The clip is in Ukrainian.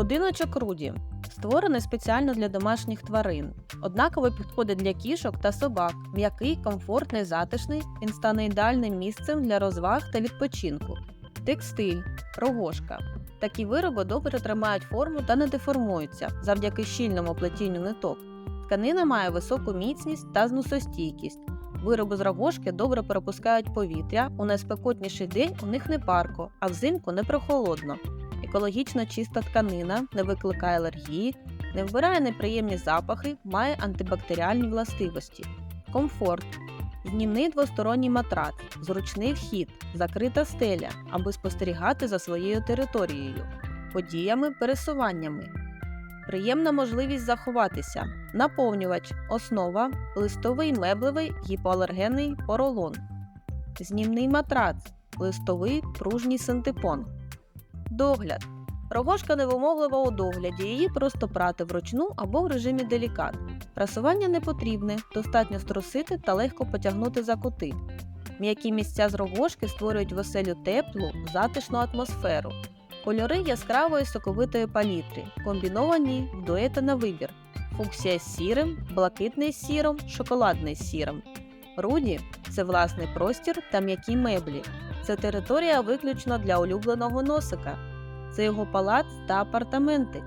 Будиночок Руді створений спеціально для домашніх тварин. Однаково підходить для кішок та собак. М'який, комфортний, затишний. Він стане ідеальним місцем для розваг та відпочинку. Текстиль, рогошка. Такі вироби добре тримають форму та не деформуються завдяки щільному плетінню ниток. Тканина має високу міцність та зносостійкість. Вироби з рогошки добре пропускають повітря, у найспекотніший день у них не парко, а взимку не прохолодно. Екологічно чиста тканина не викликає алергії, не вбирає неприємні запахи, має антибактеріальні властивості. Комфорт. Знімний двосторонній матрац, зручний вхід, закрита стеля, аби спостерігати за своєю територією, подіями, пересуваннями. Приємна можливість заховатися. Наповнювач, основа, листовий меблевий гіпоалергенний поролон. Знімний матрац, листовий пружній синтепон. Догляд. Рогошка невимоглива у догляді, її просто прати вручну або в режимі делікат. Прасування не потрібне, достатньо струсити та легко потягнути за кути. М'які місця з рогошки створюють в оселю теплу, затишну атмосферу. Кольори яскравої соковитої палітри, комбіновані в дуети на вибір. Фуксія з сірим, блакитний з сіром, шоколадний з сірим. Руді це власний простір та м'які меблі. Це територія виключно для улюбленого носика. Це його палац та апартаменти.